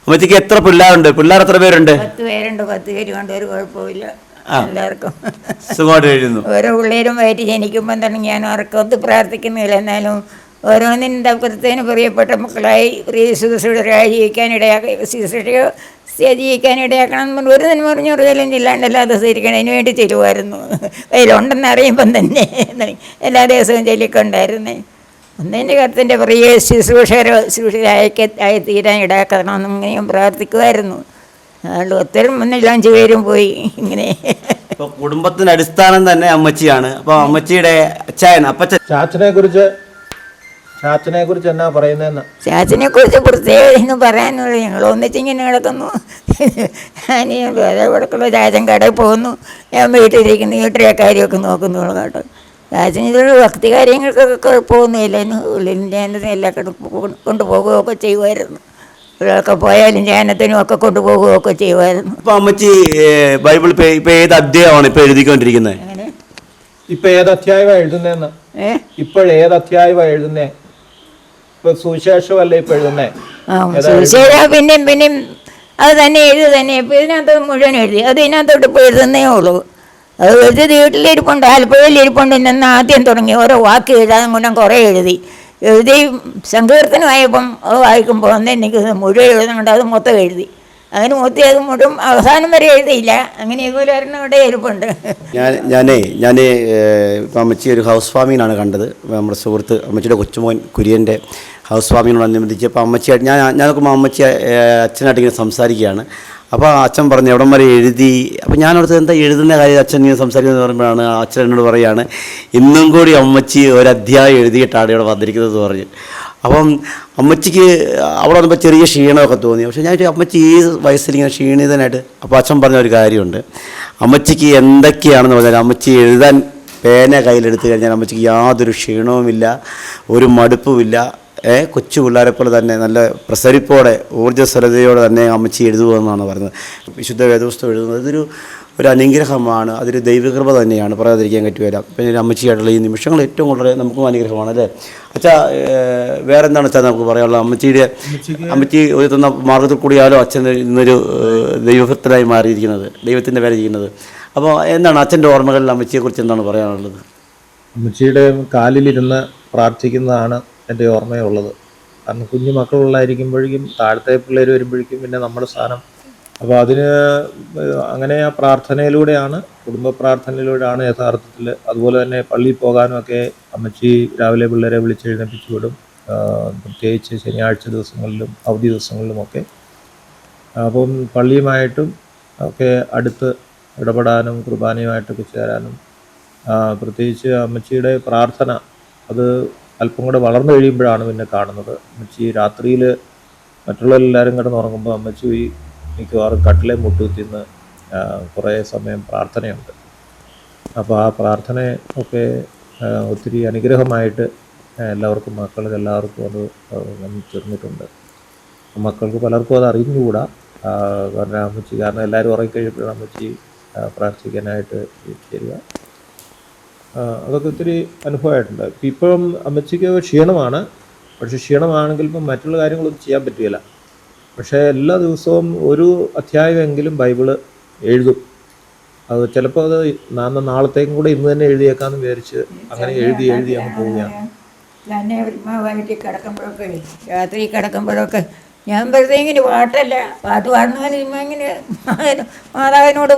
അമ്മച്ചിക്ക് എത്ര പിള്ളേരുണ്ട്? പിള്ളേർ എത്ര പേരുണ്ട്? പത്ത് പേരുണ്ട്. പത്ത് പേര് കൊണ്ട് ഒരു കുഴപ്പമില്ല എല്ലാവർക്കും. സുഖമായിട്ട് ഓരോ പിള്ളേരും വയറ്റി ജനിക്കുമ്പം തന്നെ ഞാൻ ഉറക്കത്ത് പ്രാർത്ഥിക്കുന്നില്ല. എന്നാലും ഓരോന്നിനും തപ്പുറത്തേന് പ്രിയപ്പെട്ട മക്കളായി പ്രിയ ശുശ്രൂഷരായി ജീവിക്കാൻ ഇടയാക്കി ശുശ്രൂഷയോ ജീവിക്കാൻ ഇടയാക്കണം എന്ന് പറഞ്ഞ്. ഒരു നന്മ പറഞ്ഞു അറിയാലും ഇല്ലാണ്ടല്ലാതെ സ്വീകരിക്കണം. അതിന് വേണ്ടി ചെല്ലുമായിരുന്നു അതിലുണ്ടെന്ന് അറിയുമ്പം തന്നെ എല്ലാ ദിവസവും ചെല്ലിക്കൊണ്ടായിരുന്നേ ഒന്നിന്റെ കർത്തിന്റെ പ്രിയ ശുശ്രൂഷകരോ ശുശ്രൂഷരായൊക്കെ ആയി തീരാൻ ഇടയാക്കണമെന്നും ഇങ്ങനെയും പ്രാർത്ഥിക്കുമായിരുന്നു അതുകൊണ്ട് ഒത്തിരി മുന്നിൽ ചെയ്യും പേരും പോയി ഇങ്ങനെ. കുടുംബത്തിന് കുടുംബത്തിന്റെ അടിസ്ഥാനം തന്നെ അമ്മച്ചിയാണ്. അപ്പൊ അമ്മച്ചിയുടെ അച്ചായൻ അപ്പച്ചൻ. ചാച്ചനെ കുറിച്ച് ചാച്ചനെ കുറിച്ച് എന്നാ പറയുന്നതെന്ന് ചാച്ചനെ കുറിച്ച് പ്രത്യേകം പറയാനുള്ളത് ഞങ്ങൾ ഒന്നിച്ചിങ്ങനെ കിടക്കുന്നു ഞാൻ വേറെ കൊടുക്കുള്ള ചാച്ചൻ കടയിൽ പോകുന്നു. ഞാൻ വീട്ടിലിരിക്കുന്നു. വീട്ടിലെ കാര്യമൊക്കെ നോക്കുന്നുള്ളൂ കേട്ടോ. ചാച്ചൻ ഇതിലുള്ള ഭക്തി കാര്യങ്ങൾക്കൊക്കെ കുഴപ്പമൊന്നുമില്ല ഉള്ളിന്റെ എല്ലാം കൊണ്ടുപോകുകയൊക്കെ ചെയ്യുമായിരുന്നു. ഇവിടെയൊക്കെ പോയാലും ധ്യാനത്തിനും ഒക്കെ കൊണ്ടുപോകുകയൊക്കെ ചെയ്യുമായിരുന്നു. ഇപ്പൊ അമ്മച്ചി ബൈബിൾ ഇപ്പൊ ഏത് അധ്യായമാണ് ഇപ്പൊ എഴുതിക്കൊണ്ടിരിക്കുന്നത് ഇപ്പൊ ഏത് അധ്യായമാണ് എഴുതുന്നതെന്ന് ഏ? ഇപ്പോഴേത് അധ്യായമാണ് എഴുതുന്നേ? ഇപ്പൊ സുവിശേഷ പിന്നെയും പിന്നെയും അത് തന്നെ എഴുതി തന്നെ ഇപ്പം ഇതിനകത്ത് മുഴുവൻ എഴുതി. അത് ഇതിനകത്തോട്ട് ഇപ്പോൾ എഴുതുന്നേ ഉള്ളൂ. അത് എഴുതി വീട്ടിലിരിപ്പുണ്ട് ആലപ്പുഴയിലിരിപ്പുണ്ട് ഇന്ന് ആദ്യം തുടങ്ങി. ഓരോ വാക്ക് എഴുതാൻ കൊണ്ടും കുറേ എഴുതി. എഴുതി സങ്കീർത്തനമായപ്പം അത് വായിക്കുമ്പോൾ ഒന്ന് എനിക്ക് മുഴുവൻ എഴുതുന്നുണ്ട് അത് മൊത്തം എഴുതി. അങ്ങനെ മൂത്തിയത് മുഴുവൻ അവസാനം വരെ എഴുതിയില്ല. അങ്ങനെ ഇതുപോലെ ഒരെണ്ണം ഇവിടെ ഇരിപ്പുണ്ട് ഞാൻ ഞാനേ ഞാൻ അമ്മച്ചി ഒരു ഹൗസ് ഫാമിങ്ങിനാണ് കണ്ടത്. നമ്മുടെ സുഹൃത്ത് അമ്മച്ചിയുടെ കൊച്ചുമോൻ കുര്യന്റെ ഹൗസ് ഫാമിങ്ങിനോടനുബന്ധിച്ച് അപ്പോൾ അമ്മച്ചി ഞാൻ ഞാൻ നോക്കുമ്പോൾ അമ്മച്ചി അച്ഛനായിട്ട് ഇങ്ങനെ സംസാരിക്കുകയാണ്. അപ്പോൾ അച്ഛൻ പറഞ്ഞു എവിടം വരെ എഴുതി? അപ്പോൾ ഞാൻ ഓർത്ത് എന്താ എഴുതുന്ന കാര്യം അച്ഛൻ ഇങ്ങനെ സംസാരിക്കുന്നത് പറയുമ്പോഴാണ് അച്ഛൻ എന്നോട് പറയുകയാണ് ഇന്നും കൂടി അമ്മച്ചി ഒരു അധ്യായം എഴുതിയിട്ടാണ് ഇവിടെ വന്നിരിക്കുന്നത് പറഞ്ഞ്. അപ്പം അമ്മച്ചിക്ക് അവിടെ വന്നപ്പോൾ ചെറിയ ക്ഷീണമൊക്കെ തോന്നി. പക്ഷേ ഞാൻ അമ്മച്ചി ഈ വയസ്സിൽ ഇങ്ങനെ ക്ഷീണിതനായിട്ട് അപ്പോൾ അച്ഛൻ പറഞ്ഞ ഒരു കാര്യമുണ്ട്. അമ്മച്ചിക്ക് എന്തൊക്കെയാണെന്ന് പറഞ്ഞാൽ അമ്മച്ചി എഴുതാൻ പേന കയ്യിലെടുത്ത് കഴിഞ്ഞാൽ അമ്മച്ചിക്ക് യാതൊരു ക്ഷീണവുമില്ല ഒരു മടുപ്പുമില്ല. ഏ കൊച്ചു പിള്ളേരെ പോലെ തന്നെ നല്ല പ്രസരിപ്പോടെ ഊർജസ്വലതയോടെ തന്നെ അമ്മച്ചി എഴുതുമെന്നാണ് പറയുന്നത് വിശുദ്ധ വേദപുസ്തകം എഴുതുന്നത്. ഇതൊരു ഒരു അനുഗ്രഹമാണ്. അതൊരു ദൈവകൃപ തന്നെയാണ്. പറയാതിരിക്കാൻ പറ്റുകയില്ല. പിന്നെ ഒരു അമ്മച്ചിയായിട്ടുള്ള ഈ നിമിഷങ്ങൾ ഏറ്റവും കൂടുതൽ നമുക്കും അനുഗ്രഹമാണ് അല്ലേ? അച്ഛാ വേറെന്താണ് വേറെ എന്താണ് അച്ഛാ നമുക്ക് പറയാനുള്ളത്? അമ്മച്ചിയുടെ അമ്മച്ചി ഒരു തന്ന മാർഗത്തിൽ കൂടിയാലോ അച്ഛൻ ഇന്നൊരു ദൈവഭക്തനായി മാറിയിരിക്കുന്നത് ദൈവത്തിന്റെ വേല ചെയ്യുന്നത് അപ്പോൾ എന്താണ് അച്ഛന്റെ ഓർമ്മകളിൽ അമ്മച്ചിയെക്കുറിച്ച് എന്താണ് പറയാനുള്ളത്? അമ്മച്ചിയുടെ കാലിലിരുന്ന് പ്രാർത്ഥിക്കുന്നതാണ് എന്റെ ഓർമ്മയുള്ളത്. കാരണം കുഞ്ഞു മക്കളുള്ളായിരിക്കുമ്പോഴേക്കും താഴത്തെ പിള്ളേർ വരുമ്പോഴേക്കും പിന്നെ നമ്മുടെ സ്ഥാനം അപ്പോൾ അതിന് അങ്ങനെ ആ പ്രാർത്ഥനയിലൂടെയാണ് കുടുംബ പ്രാർത്ഥനയിലൂടെയാണ് യഥാർത്ഥത്തിൽ അതുപോലെ തന്നെ പള്ളിയിൽ പോകാനുമൊക്കെ അമ്മച്ചി രാവിലെ പിള്ളേരെ വിളിച്ചെഴുന്നേൽപ്പിച്ചു വിടും. പ്രത്യേകിച്ച് ശനിയാഴ്ച ദിവസങ്ങളിലും അവധി ദിവസങ്ങളിലുമൊക്കെ. അപ്പം പള്ളിയുമായിട്ടും ഒക്കെ അടുത്ത് ഇടപെടാനും കുർബാനയുമായിട്ടൊക്കെ ചേരാനും പ്രത്യേകിച്ച് അമ്മച്ചിയുടെ പ്രാർത്ഥന അത് അല്പം കൂടെ വളർന്നു കഴിയുമ്പോഴാണ് പിന്നെ കാണുന്നത്. അമ്മച്ചി രാത്രിയിൽ മറ്റുള്ളവരെല്ലാവരും കിടന്നുറങ്ങുമ്പോൾ അമ്മച്ചി മിക്കവാറും കട്ടിലെ മുട്ടുകുത്തിന്ന് കുറേ സമയം പ്രാർത്ഥനയുണ്ട്. അപ്പോൾ ആ പ്രാർത്ഥന ഒക്കെ ഒത്തിരി അനുഗ്രഹമായിട്ട് എല്ലാവർക്കും മക്കൾക്ക് എല്ലാവർക്കും അത് വന്നു തീർന്നിട്ടുണ്ട്. മക്കൾക്ക് പലർക്കും അത് അറിഞ്ഞുകൂടാ. കാരണം അമ്മച്ചി കാരണം എല്ലാവരും ഉറങ്ങിക്കഴിഞ്ഞപ്പോഴാണ് അമ്മച്ചി പ്രാർത്ഥിക്കാനായിട്ട് ചേരുക അതൊക്കെ ഒത്തിരി അനുഭവമായിട്ടുണ്ട്. ഇപ്പം അമ്മച്ചിക്ക് ക്ഷീണമാണ്. പക്ഷേ ക്ഷീണമാണെങ്കിൽ ഇപ്പം മറ്റുള്ള കാര്യങ്ങളൊന്നും ചെയ്യാൻ പറ്റുകയില്ല. പക്ഷേ എല്ലാ ദിവസവും ഒരു അധ്യായമെങ്കിലും ബൈബിൾ എഴുതും. അത് ചിലപ്പോൾ അത് നാ- നാളത്തേക്കും കൂടെ ഇന്ന് തന്നെ എഴുതിയേക്കാന്ന് വിചാരിച്ച് അങ്ങനെ എഴുതി എഴുതി അങ്ങ് പോവുകയാണ്. തന്നെ വൈകിട്ട് കിടക്കുമ്പോഴൊക്കെ രാത്രി കിടക്കുമ്പോഴൊക്കെ ഞാൻ വെറുതെ ഇങ്ങനെ പാട്ടല്ല പാട്ട് പാടുന്നതിന് ചുമ്മാ ഇങ്ങനെ മാതാവിനോട്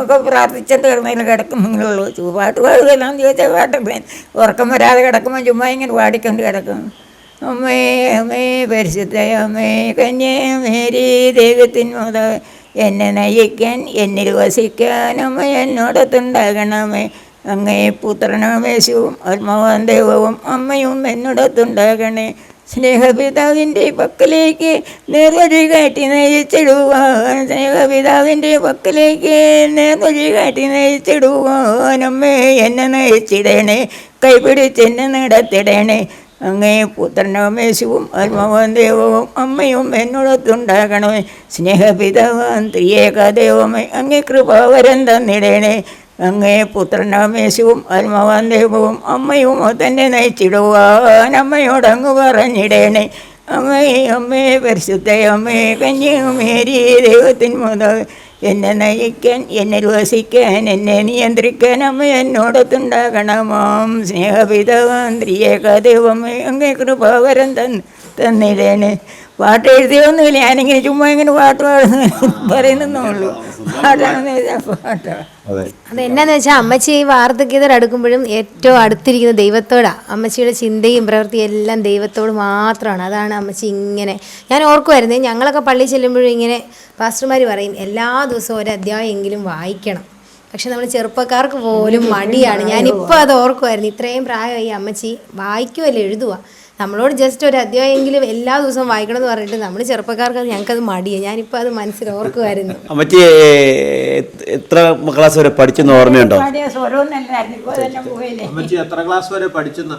ഒക്കെ പ്രാർത്ഥിച്ചിട്ട് കിടന്നതിൽ കിടക്കുന്നുള്ളൂ ചു- പാട്ട് പാടുകയെല്ലാം ചോദിച്ചാൽ പാട്ടൊക്കെ ഉറക്കം വരാതെ കിടക്കുമ്പോൾ ചുമ്മാ ഇങ്ങനെ പാടിക്കൊണ്ട് കിടക്കും. അമ്മേ അമ്മേ പരിശുദ്ധ അമ്മേ കന്യേ മേരി ദൈവത്തിൻ മാതാവ് എന്നെ നയിക്കാൻ എന്നിൽ വസിക്കാൻ അമ്മ എന്നോടൊത്തുണ്ടാകണമേ അങ്ങേ പുത്രനമേശവും ആത്മാവാൻ ദൈവവും അമ്മയും എന്നോടൊത്തുണ്ടാകണേ സ്നേഹപിതാവിന്റെ പക്കലേക്ക് നേർവഴി കാട്ടി നയിച്ചിടുവാൻ സ്നേഹപിതാവിന്റെ പക്കലേക്ക് നേർവഴി കാട്ടി നയിച്ചിടുവാൻ അമ്മേ എന്നെ നയിച്ചിടണേ. കൈപിടിച്ചെന്നെ നടത്തിടണേ. അങ്ങേ പുത്രനും യേശുവും ആത്മാവും ദൈവവും അമ്മയും എന്നോടൊത്തുണ്ടാകണമേ. സ്നേഹപിതാവാൻ ത്രിയേക ദൈവമേ അങ്ങേ കൃപാവരം തന്നിടേണേ. അങ്ങേ പുത്രനാമേശവും ആത്മാവാൻ ദൈവവും അമ്മയും തന്നെ നയിച്ചിടുവാൻ അമ്മയോടങ്ങ് പറഞ്ഞിടേണേ. അമ്മേ അമ്മേ പരിശുദ്ധ അമ്മേ കന്യാകുമേരി ദൈവത്തിൻ മാതാവ് എന്നെ നയിക്കാൻ എന്നെ വസിക്കാൻ എന്നെ നിയന്ത്രിക്കാൻ അമ്മ എന്നോടൊത്തുണ്ടാകണമാം സ്നേഹപിതാവാൻ ത്രിയേക ദൈവമേ അങ്ങേ കൃപാവരം തന്ന് തന്നിടേണ്. പാട്ട് എഴുതിയൊന്നുമില്ല. ഞാനിങ്ങനെ ചുമ്മാ ഇങ്ങനെ പാട്ട് പാടുന്നു പറയുന്നുള്ളൂ പാട്ടാണെന്ന് വെച്ചാൽ പാട്ടാണ് അതെ. അത് എന്നാന്ന് വെച്ചാൽ അമ്മച്ചി ഈ വാർദ്ധക്യതർ അടുക്കുമ്പോഴും ഏറ്റവും അടുത്തിരിക്കുന്ന ദൈവത്തോടാ. അമ്മച്ചിയുടെ ചിന്തയും പ്രവൃത്തിയും എല്ലാം ദൈവത്തോട് മാത്രമാണ്. അതാണ് അമ്മച്ചി ഇങ്ങനെ. ഞാൻ ഓർക്കുമായിരുന്നേ ഞങ്ങളൊക്കെ പള്ളി ചെല്ലുമ്പോഴും ഇങ്ങനെ പാസ്റ്റർമാർ പറയും എല്ലാ ദിവസവും ഒരു അധ്യായം എങ്കിലും വായിക്കണം. പക്ഷെ നമ്മൾ ചെറുപ്പക്കാർക്ക് പോലും മടിയാണ്. ഞാനിപ്പോൾ അത് ഓർക്കുമായിരുന്നു ഇത്രയും പ്രായമായി അമ്മച്ചി വായിക്കുമല്ലോ എഴുതുക നമ്മളോട് ജസ്റ്റ് ഒരു അധ്യായമെങ്കിലും എല്ലാ ദിവസവും വായിക്കണം എന്ന് പറഞ്ഞിട്ട് നമ്മൾ ചെറുപ്പക്കാർക്ക് അത് ഞങ്ങൾക്കത് മടിയാണ് ഞാനിപ്പോൾ അത് മനസ്സിൽ ഓർക്കുമായിരുന്നു അമ്മച്ചി എത്ര ക്ലാസ് വരെ പഠിച്ചെന്ന് ഓർമ്മയുണ്ടോ? എത്ര ക്ലാസ് വരെ പഠിച്ചെന്ന്?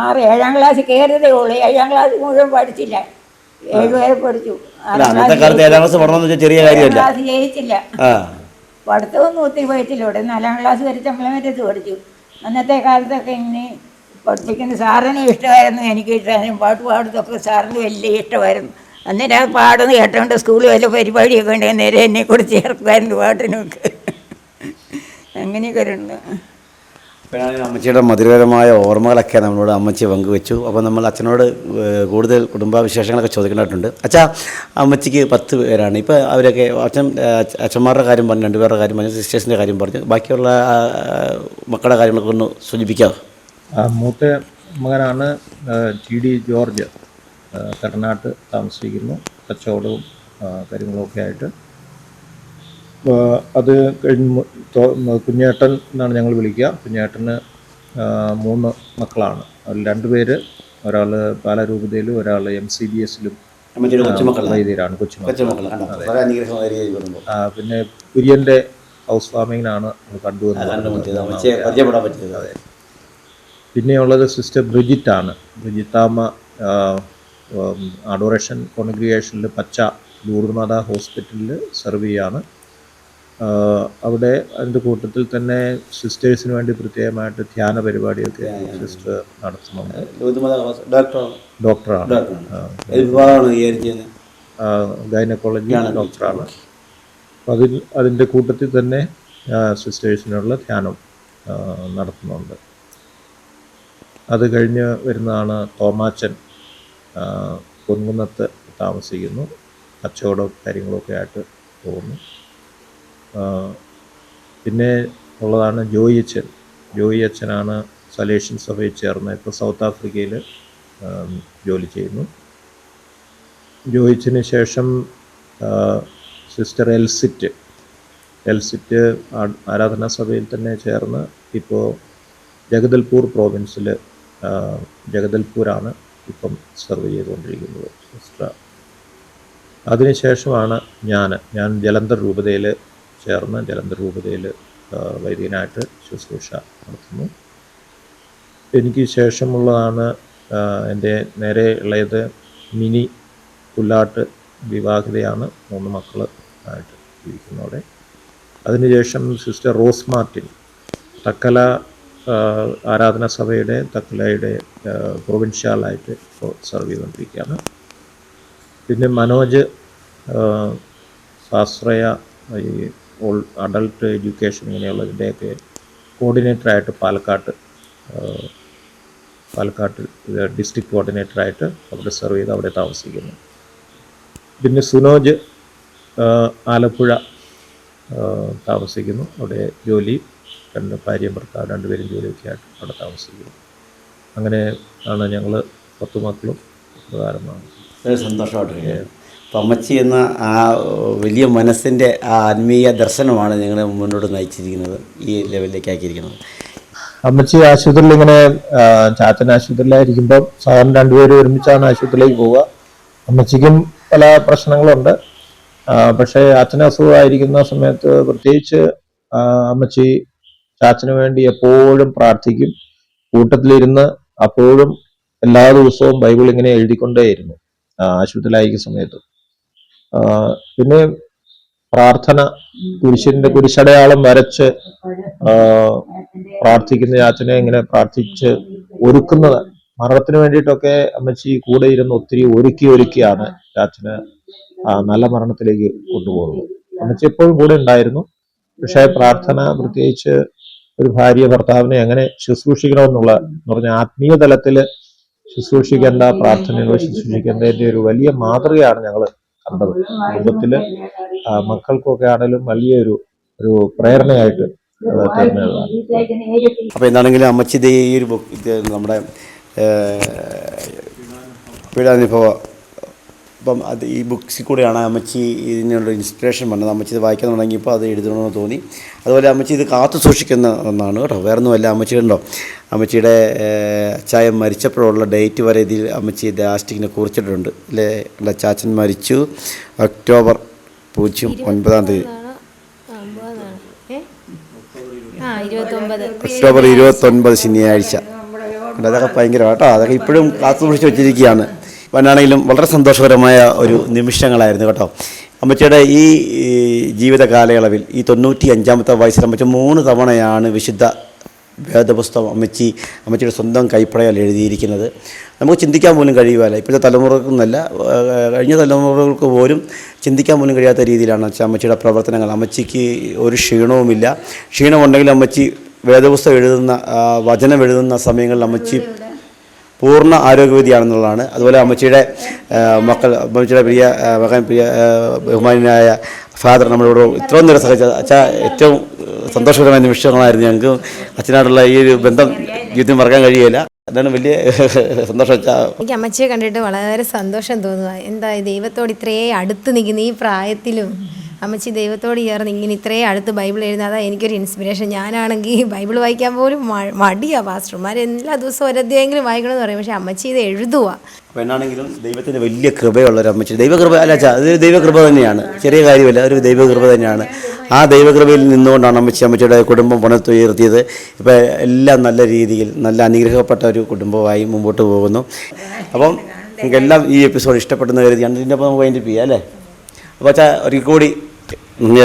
ആറ് ഏഴാം ക്ലാസ് കയറിയതേ ഉള്ളൂ. ഏഴാം ക്ലാസ് മുഴുവൻ പഠിച്ചില്ല. ഏഴ് വരെ പഠിച്ചു. അന്നത്തെ കാലത്ത് ഏഴാം ക്ലാസ് പഠനം വെച്ചാൽ ചെറിയ കാര്യമല്ല. ക്ലാസ് ജയിച്ചില്ല. ആ. പഠിത്തമൊന്നും ഒത്തിരി പോയിട്ടില്ല. ഇവിടെ നാലാം ക്ലാസ് വരെ ചമ്പളമറ്റത്ത് പഠിച്ചു. അന്നത്തെ കാലത്തൊക്കെ ഇങ്ങനെ പഠിപ്പിക്കുന്ന സാറിന് ഇഷ്ടമായിരുന്നു എനിക്ക് ഇഷ്ടമായിരുന്നു. പാട്ട് പാടുന്നതൊക്കെ സാറിന് വലിയ ഇഷ്ടമായിരുന്നു. അന്നേരം ആ പാടുന്ന കേട്ടോണ്ട് സ്കൂളിൽ വല്ല പരിപാടിയൊക്കെ ഉണ്ടെങ്കിൽ നേരെ എന്നെ കൂടെ ചേർക്കുമായിരുന്നു പാട്ടിനൊക്കെ. അങ്ങനെയൊക്കെ ഉണ്ട്. അപ്പോഴാണ് അമ്മച്ചിയുടെ മധുരകരമായ ഓർമ്മകളൊക്കെ നമ്മളോട് അമ്മച്ചി പങ്കുവെച്ചു. അപ്പോൾ നമ്മൾ അച്ഛനോട് കൂടുതൽ കുടുംബവിശേഷങ്ങളൊക്കെ ചോദിക്കേണ്ടതായിട്ടുണ്ട്. അച്ഛാ അമ്മച്ചിക്ക് പത്ത് പേരാണ്. ഇപ്പോൾ അവരൊക്കെ അച്ഛൻ അച്ഛന്മാരുടെ കാര്യം പറഞ്ഞു രണ്ടുപേരുടെ കാര്യം പറഞ്ഞു സിസ്റ്റേഴ്സിന്റെ കാര്യം പറഞ്ഞു. ബാക്കിയുള്ള മക്കളുടെ കാര്യങ്ങളൊക്കെ ഒന്ന് സൂചിപ്പിക്കാം ആ, മൂത്ത മകനാണ് ടി ഡി ജോർജ്. ആ, കടനാട്ട് താമസിക്കുന്നു കച്ചവടവും കാര്യങ്ങളൊക്കെ ആയിട്ട്. അത് കഴിഞ്ഞ് കുഞ്ഞേട്ടൻ എന്നാണ് ഞങ്ങൾ വിളിക്കുക. കുഞ്ഞേട്ടന് മൂന്ന് മക്കളാണ്. അതിൽ രണ്ടുപേര് ഒരാൾ ബാലരൂപതയിലും ഒരാൾ എം സി ബി എസിലും വൈദ്യരാണ് കൊച്ചുമക്കൾ. പിന്നെ കുര്യന്റെ ഹൗസ് വാമിങ്ങിനാണ് കണ്ടുവന്നത്. പരിചയപ്പെടാൻ പറ്റിയത്. പിന്നെയുള്ളത് സിസ്റ്റർ ബ്രിജിറ്റാണ്. ബ്രിജിത്താമ്മ അഡോറേഷൻ കോൺഗ്രിഗേഷനിൽ പച്ച ലൂർമാത ഹോസ്പിറ്റലിൽ സെർവ് ചെയ്യാണ്. അവിടെ അതിന്റെ കൂട്ടത്തിൽ തന്നെ സിസ്റ്റേഴ്സിന് വേണ്ടി പ്രത്യേകമായിട്ട് ധ്യാന പരിപാടിയൊക്കെ സിസ്റ്റർ നടത്തുന്നുണ്ട്. ഡോക്ടറാണ് ഗൈനക്കോളജി ഡോക്ടറാണ് അപ്പോൾ അതിൽ അതിന്റെ കൂട്ടത്തിൽ തന്നെ സിസ്റ്റേഴ്സിനുള്ള ധ്യാനം നടത്തുന്നുണ്ട്. അത് കഴിഞ്ഞ് വരുന്നതാണ് തോമാച്ചൻ ആ, പൊൻകുന്നത്ത് താമസിക്കുന്നു. കച്ചവടവും കാര്യങ്ങളൊക്കെ ആയിട്ട് പോകുന്നു. പിന്നെ ഉള്ളതാണ് ജോയി അച്ഛൻ. ജോയി അച്ഛനാണ് സലേഷൻ സഭയിൽ ചേർന്ന് ഇപ്പോൾ സൗത്ത് ആഫ്രിക്കയിൽ ജോലി ചെയ്യുന്നു. ജോയിച്ചിന് ശേഷം സിസ്റ്റർ എൽസിറ്റ്. എൽസിറ്റ് ആരാധനാ സഭയിൽ തന്നെ ചേർന്ന് ഇപ്പോൾ ജഗദൽപൂർ പ്രോവിൻസിൽ ജഗദൽപൂരാണ് ഇപ്പം സെർവ് ചെയ്തുകൊണ്ടിരിക്കുന്നത്. സിസ്റ്റർ അതിനുശേഷമാണ് ഞാൻ ഞാൻ ജലന്ധർ രൂപതയിൽ ചേർന്ന് ജലന്ധർ രൂപതയിൽ വൈദികനായിട്ട് ശുശ്രൂഷ നടത്തുന്നു. എനിക്ക് ശേഷമുള്ളതാണ് എന്റെ നേരെ ഇളയത് മിനി പുല്ലാട്ട് വിവാഹിതയാണ് മൂന്ന് മക്കൾ ആയിട്ട് ജീവിക്കുന്നവിടെ അതിനുശേഷം സിസ്റ്റർ റോസ് മാർട്ടിൻ തക്കല ആരാധന സഭയുടെ തക്കലയുടെ പ്രൊവിൻഷ്യാലായിട്ട് ഇപ്പോൾ സെർവ് ചെയ്തുകൊണ്ടിരിക്കുകയാണ്. പിന്നെ മനോജ് സാശ്രയ ഈ ഓൾ അഡൾട്ട് എഡ്യൂക്കേഷൻ ഇങ്ങനെയുള്ളതിന്റെയൊക്കെ കോർഡിനേറ്ററായിട്ട് പാലക്കാട്ട് പാലക്കാട്ട് പാലക്കാട് ഡിസ്ട്രിക്ട് കോർഡിനേറ്ററായിട്ട് അവിടെ സെർവ് ചെയ്ത് അവിടെ താമസിക്കുന്നു. പിന്നെ സുനോജ് ആലപ്പുഴ താമസിക്കുന്നു. അവിടെ ജോലി രണ്ട് ഭാര്യയും ഭർത്താവ് രണ്ടുപേരും ജോലിയൊക്കെ ആയിട്ട് അവിടെ താമസിക്കുന്നു. അങ്ങനെ ആണ് ഞങ്ങൾ പത്ത് മക്കളും പ്രകാരമാണ് വളരെ സന്തോഷമായിട്ട് പമ്മച്ചി അമ്മച്ചി എന്ന ആ വലിയ മനസ്സിന്റെ ആ ആത്മീയ ദർശനമാണ് ഞങ്ങളെ മുന്നോട്ട് നയിച്ചിരിക്കുന്നത് ഈ ലെവലിലേക്ക് ആക്കിയിരിക്കുന്നത്. അമ്മച്ചി ആശുപത്രിയിൽ ഇങ്ങനെ ചാച്ചൻ ആശുപത്രിയിലായിരിക്കുമ്പോൾ സാധാരണ രണ്ടുപേരും ഒരുമിച്ചാണ് ആശുപത്രിയിലേക്ക് പോവുക. അമ്മച്ചിക്കും പല പ്രശ്നങ്ങളുണ്ട്. പക്ഷേ അച്ഛനസുഖമായിരിക്കുന്ന സമയത്ത് പ്രത്യേകിച്ച് അമ്മച്ചി ചാച്ചന് വേണ്ടി എപ്പോഴും പ്രാർത്ഥിക്കും. കൂട്ടത്തിലിരുന്ന് അപ്പോഴും എല്ലാ ദിവസവും ബൈബിൾ ഇങ്ങനെ എഴുതിക്കൊണ്ടേയിരുന്നു ആശുപത്രിയിലായിരിക്കും സമയത്ത്. പിന്നെ പ്രാർത്ഥന കുരിശിന്റെ കുരിശടയാളം വരച്ച് പ്രാർത്ഥിക്കുന്ന ചാച്ചനെ ഇങ്ങനെ പ്രാർത്ഥിച്ച് ഒരുക്കുന്നത്. മരണത്തിന് വേണ്ടിയിട്ടൊക്കെ അമ്മച്ചി കൂടെ ഇരുന്ന് ഒത്തിരി ഒരുക്കി ഒരുക്കിയാണ് ചാച്ചന് നല്ല മരണത്തിലേക്ക് കൊണ്ടുപോകുന്നത്. അമ്മച്ചി എപ്പോഴും കൂടെ ഉണ്ടായിരുന്നു. പക്ഷേ പ്രാർത്ഥന പ്രത്യേകിച്ച് ഒരു ഭാര്യ ഭർത്താവിനെ എങ്ങനെ ശുശ്രൂഷിക്കണമെന്നുള്ള എന്ന് പറഞ്ഞ ആത്മീയ തലത്തിൽ ശുശ്രൂഷിക്കേണ്ട പ്രാർത്ഥനകൾ ശുശ്രൂഷിക്കേണ്ടതിന്റെ ഒരു വലിയ മാതൃകയാണ് ഞങ്ങൾ കണ്ടത്. കുടുംബത്തിൽ മക്കൾക്കൊക്കെ ആണെങ്കിലും വലിയൊരു ഒരു പ്രേരണയായിട്ട് അപ്പൊ എന്താണെങ്കിലും അമ്മച്ചിതേ ഈ ഒരു നമ്മുടെ പീഡാനുഭവ അപ്പം അത് ഈ ബുക്സിൽ കൂടെയാണ് അമ്മച്ചി ഇതിനുള്ള ഇൻസ്പിറേഷൻ വന്നത്. അമ്മച്ചി ഇത് വായിക്കാൻ തുടങ്ങിയപ്പോൾ അത് എഴുതണമെന്ന് തോന്നി. അതുപോലെ അമ്മച്ചി ഇത് കാത്തു സൂക്ഷിക്കുന്ന ഒന്നാണ് കേട്ടോ. വേറെ ഒന്നുമല്ല അമ്മച്ചി കണ്ടോ അമ്മച്ചിയുടെ അച്ചായൻ മരിച്ചപ്പോഴുള്ള ഡേറ്റ് വരെ ഇതിൽ അമ്മച്ചി ലാസ്റ്റിങ്ങിനെ കുറിച്ചിട്ടുണ്ട്. അല്ലേ? എന്റെ ചാച്ചൻ മരിച്ചു ഒക്ടോബർ പൂജ്യം ഒൻപതാം തീയതി. ഒക്ടോബർ ഇരുപത്തൊൻപത് ശനിയാഴ്ച. അതൊക്കെ ഭയങ്കര കേട്ടോ. അതൊക്കെ ഇപ്പോഴും കാത്തു സൂക്ഷിച്ച് വെച്ചിരിക്കുകയാണ്. എന്നാണെങ്കിലും വളരെ സന്തോഷകരമായ ഒരു നിമിഷങ്ങളായിരുന്നു കേട്ടോ. അമ്മച്ചിയുടെ ഈ ജീവിത കാലയളവിൽ ഈ തൊണ്ണൂറ്റി അഞ്ചാമത്തെ വയസ്സിൽ അമ്മച്ച മൂന്ന് തവണയാണ് വിശുദ്ധ വേദപുസ്തകം അമ്മച്ചി അമ്മച്ചിയുടെ സ്വന്തം കൈപ്പടയാൽ എഴുതിയിരിക്കുന്നത്. നമുക്ക് ചിന്തിക്കാൻ പോലും കഴിയുകയല്ല. ഇപ്പോഴത്തെ തലമുറക്കൊന്നല്ല കഴിഞ്ഞ തലമുറകൾക്ക് പോലും ചിന്തിക്കാൻ പോലും കഴിയാത്ത രീതിയിലാണ് അമ്മച്ചിയുടെ പ്രവർത്തനങ്ങൾ. അമ്മച്ചിക്ക് ഒരു ക്ഷീണവുമില്ല. ക്ഷീണമുണ്ടെങ്കിൽ അമ്മച്ചി വേദപുസ്തകം എഴുതുന്ന വചനം എഴുതുന്ന സമയങ്ങളിൽ അമ്മച്ചി പൂർണ ആരോഗ്യവതിയാണെന്നുള്ളതാണ്. അതുപോലെ അമ്മച്ചിയുടെ മക്കൾ അമ്മച്ചിയുടെ പ്രിയ മകൻ പ്രിയ ബഹുമാനായ ഫാദർ നമ്മളോട് ഇത്രയും നേരം സഹിച്ച അച്ഛ ഏറ്റവും സന്തോഷകരമായ നിമിഷങ്ങളായിരുന്നു ഞങ്ങൾക്ക്. അച്ഛനായിട്ടുള്ള ഈ ഒരു ബന്ധം ജീവിതത്തിൽ മറക്കാൻ കഴിയില്ല. അതാണ് വലിയ സന്തോഷം എനിക്ക് അമ്മച്ചിയെ കണ്ടിട്ട് വളരെ സന്തോഷം തോന്നുക എന്താ ദൈവത്തോട് ഇത്രയും അടുത്ത് നിൽക്കുന്ന ഈ പ്രായത്തിലും അമ്മച്ചി ദൈവത്തോട് ചേർന്ന് ഇങ്ങനെ ഇത്രയും അടുത്ത് ബൈബിൾ എഴുതുന്നത് അതാ എനിക്കൊരു ഇൻസ്പിറേഷൻ ഞാനാണെങ്കിൽ ബൈബിൾ വായിക്കാൻ പോലും മടിയാണ് മടിയാ. പാസ്റ്റർമാർ എല്ലാ ദിവസവും ഒരധ്യായെങ്കിലും വായിക്കണമെന്ന് പറയും. പക്ഷേ അമ്മച്ചി ഇത് എഴുതുക പെണ്ണാണെങ്കിലും ദൈവത്തിന്റെ വലിയ കൃപയുള്ള ഒരു അമ്മച്ചി. ദൈവകൃപ അല്ല അതൊരു ദൈവകൃപ തന്നെയാണ്. ചെറിയ കാര്യമല്ല ഒരു ദൈവകൃപ തന്നെയാണ്. ആ ദൈവകൃപയിൽ നിന്നുകൊണ്ടാണ് അമ്മച്ചി അമ്മച്ചിയുടെ കുടുംബം പുനത്തുയർത്തിയത് ഇപ്പോൾ എല്ലാം നല്ല രീതിയിൽ നല്ല അനുഗ്രഹപ്പെട്ട ഒരു കുടുംബമായി മുമ്പോട്ട് പോകുന്നു. അപ്പം നിങ്ങൾക്കെല്ലാം ഈ എപ്പിസോഡ് ഇഷ്ടപ്പെടുന്ന കരുതിയാണ്. ഇതിന്റെ അപ്പം നമുക്ക് അതിന്റെ ചെയ്യാം അല്ലേ? അപ്പോൾ അച്ഛാ ഒരിക്കൽ കൂടി നന്ദി